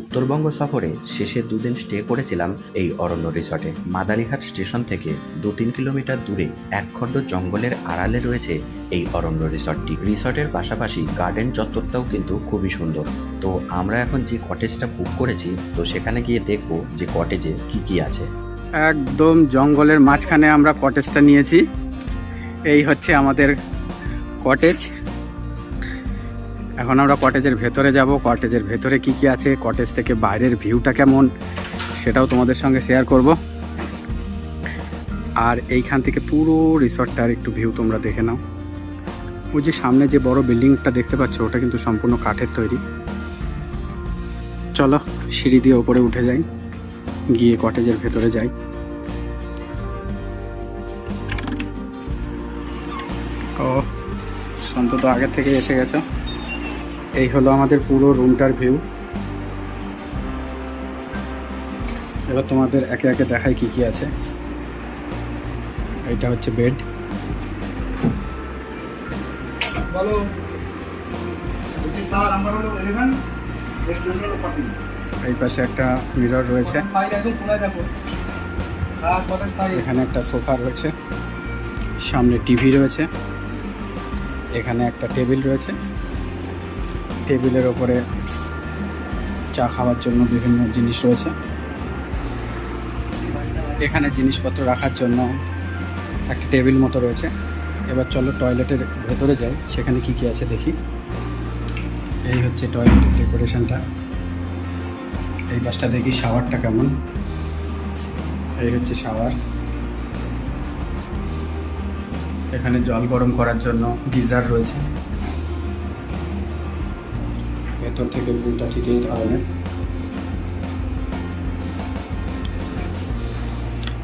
উত্তরবঙ্গ সফরে শেষে দুদিন স্টে করেছিলাম এই অরণ্য রিসর্টে। মাদারিহাট স্টেশন থেকে দু তিন কিলোমিটার দূরে একখণ্ড জঙ্গলের আড়ালে রয়েছে এই অরণ্য রিসর্টটি। রিসর্টের পাশাপাশি গার্ডেন চত্বরটাও কিন্তু খুবই সুন্দর। তো আমরা এখন যে কটেজটা বুক করেছি, তো সেখানে গিয়ে দেখব যে কটেজে কি কি আছে। একদম জঙ্গলের মাঝখানে আমরা কটেজটা নিয়েছি। এই হচ্ছে আমাদের কটেজ এখন আমরা কটেজের ভেতরে যাব। কটেজের ভেতরে কি কি আছে? কটেজ থেকে বাইরের ভিউটা কেমন? সেটাও তোমাদের সঙ্গে শেয়ার করব। আর এইখান থেকে পুরো রিসর্টটার একটু ভিউ তোমরা দেখে নাও। ওই যে সামনে যে বড় বিল্ডিংটা দেখতে পাচ্ছ, ওটা কিন্তু সম্পূর্ণ কাঠের তৈরি। চলো, সিঁড়ি দিয়ে ওপরে উঠে যাই। গিয়ে কটেজের ভেতরে যাই। ও সন্ত তো আগের থেকে এসে গেছে। এই হলো আমাদের পুরো রুমটার ভিউ। এবার তোমাদের একে একে দেখাই কি কি আছে। এটা হচ্ছে বেড। এই পাশে একটা মিরর রয়েছে। এখানে একটা সোফা রয়েছে। সামনে টিভি রয়েছে। এখানে একটা টেবিল রয়েছে। টেবিলের ওপরে চা খাওয়ার জন্য বিভিন্ন জিনিস রয়েছে। এখানে জিনিসপত্র রাখার জন্য একটা টেবিল মতো রয়েছে। এবার চলো টয়লেটের ভেতরে যাই, সেখানে কি কি আছে দেখি। এই হচ্ছে টয়লেটের ডেকোরেশনটা। এই পাশটা দেখি শাওয়ারটা কেমন। এই হচ্ছে শাওয়ার। এখানে জল গরম করার জন্য গিজার রয়েছে। ভেতর থেকে ভিউটা ঠিক এই ধরনের।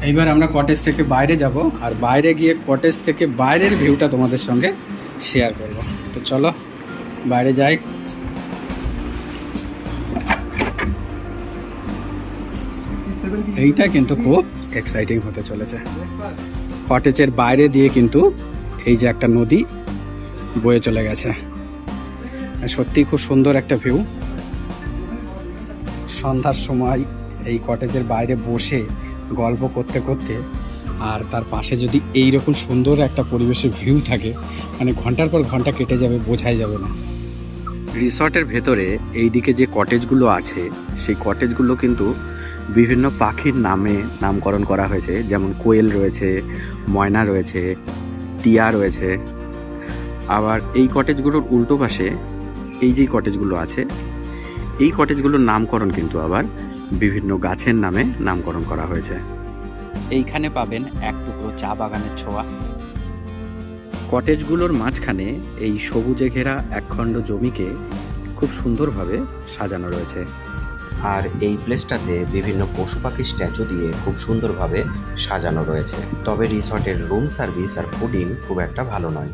এইবার আমরা কটেজ থেকে বাইরে যাব আর বাইরে গিয়ে কটেজ থেকে বাইরের ভিউটা তোমাদের সঙ্গে শেয়ার করব। তো চলো, বাইরে যাই। এইটা কিন্তু খুব এক্সাইটিং হতে চলেছে। কটেজের বাইরে দিয়ে কিন্তু এই যে একটা নদী বয়ে চলে গেছে। আর সত্যি খুব সুন্দর একটা ভিউ সন্ধ্যার সময় এই কটেজের বাইরে বসে গল্প করতে করতে আর তার পাশে যদি এই রকম সুন্দর একটা পরিবেশের ভিউ থাকে মানে ঘণ্টার পর ঘণ্টা কেটে যাবে, বোঝাই যাবে না। রিসর্টের ভেতরে এই দিকে যে কটেজগুলো আছে, সেই কটেজগুলো কিন্তু বিভিন্ন পাখির নামে নামকরণ করা হয়েছে। যেমন কোয়েল রয়েছে, ময়না রয়েছে, টিয়া রয়েছে। আবার এই কটেজগুলোর উল্টো পাশে এই যে কটেজগুলো আছে এই কটেজগুলোর নামকরণ কিন্তু আবার বিভিন্ন গাছের নামে নামকরণ করা হয়েছে। এইখানে পাবেন এক টুকরো চা বাগানের ছোঁয়া। কটেজগুলোর মাঝখানে এই সবুজে ঘেরা একখণ্ড জমিকে খুব সুন্দরভাবে সাজানো রয়েছে। আর এই প্লেসটাতে বিভিন্ন পশু পাখির স্ট্যাচু দিয়ে খুব সুন্দরভাবে সাজানো রয়েছে। তবে রিসর্টের রুম সার্ভিস আর ফুডিং খুব একটা ভালো নয়।